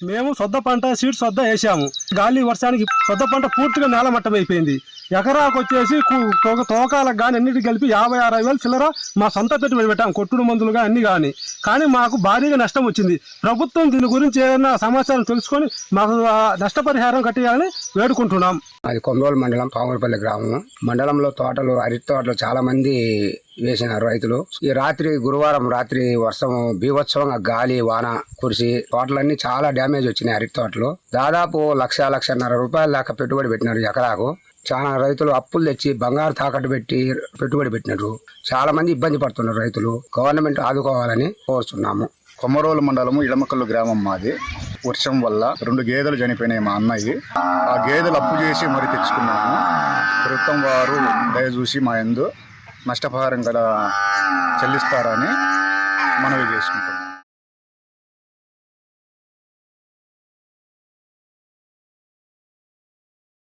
మేము సొద్ద పంట సీడ్స్ సొద్ద వేసాము. గాలి వర్షానికి సొద్ద పంట పూర్తిగా నేలమట్టం అయిపోయింది ఎకరాకు వచ్చేసి తోకాలకు కానీ అన్నిటి కలిపి యాభై అరవై వేలు చిల్లర మా సొంత పెట్టుబడి పెట్టాం. కొట్టుడు మందులుగా అన్ని కానీ కానీ మాకు భారీగా నష్టం వచ్చింది. ప్రభుత్వం దీని గురించి ఏదైనా సమాచారం తెలుసుకొని మాకు నష్టపరిహారం కట్టేయాలని వేడుకుంటున్నాం. అది కొమరోలు మండలం పాములపల్లి గ్రామం మండలంలో తోటలు అరటి తోటలు చాలా మంది వేసినారు రైతులు. ఈ రాత్రి గురువారం రాత్రి వర్షం బీభత్సవంగా గాలి వాన కురిసి తోటలన్నీ చాలా డ్యామేజ్ వచ్చినాయి అరటి తోటలు. దాదాపు లక్ష లక్షన్నర రూపాయల దాకా పెట్టుబడి పెట్టినారు ఎకరాకు. చాలా రైతులు అప్పులు తెచ్చి బంగారు తాకట్టు పెట్టి పెట్టుబడి పెట్టినారు చాలా మంది ఇబ్బంది పడుతున్నారు రైతులు. గవర్నమెంట్ ఆదుకోవాలని కోరుతున్నాము కొమరోలు మండలము ఇడమకల్లు గ్రామం మాది. వర్షం వల్ల రెండు గేదెలు చనిపోయినాయి మా అన్నయ్య ఆ గేదెలు అప్పు చేసి మరి తెచ్చుకున్నాము. ప్రభుత్వం వారు దయచూసి మా ఎందు నష్టపహారం కూడా చెల్లిస్తారని మనవి చేసుకుంటున్నాం.